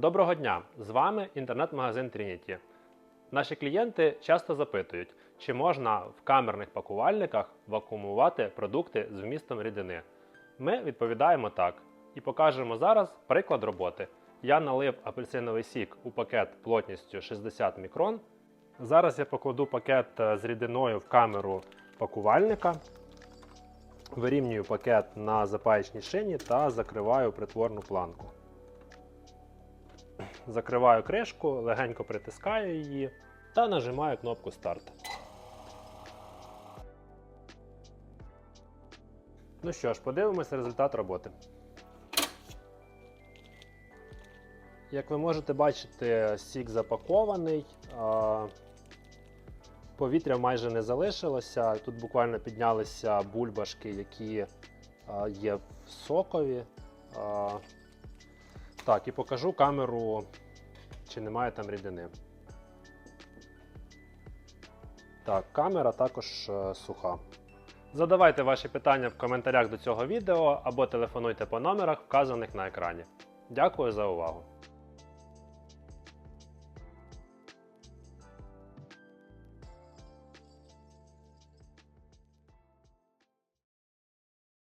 Доброго дня! З вами інтернет-магазин Trinity. Наші клієнти часто запитують, чи можна в камерних пакувальниках вакуумувати продукти з вмістом рідини. Ми відповідаємо так і покажемо зараз приклад роботи. Я налив апельсиновий сік у пакет плотністю 60 мікрон. Зараз я покладу пакет е, з рідиною в камеру пакувальника. Вирівнюю пакет на запаєчній шині та закриваю притворну планку. Закриваю кришку, легенько притискаю її та нажимаю кнопку старт. Ну що ж, подивимося результат роботи. Як ви можете бачити, сік запакований, повітря майже не залишилося. Тут буквально піднялися бульбашки, які є в сокові. Так, і покажу камеру, чи немає там рідини. Так, камера також е, суха. Задавайте ваші питання в коментарях до цього відео або телефонуйте по номерах, вказаних на екрані. Дякую за увагу!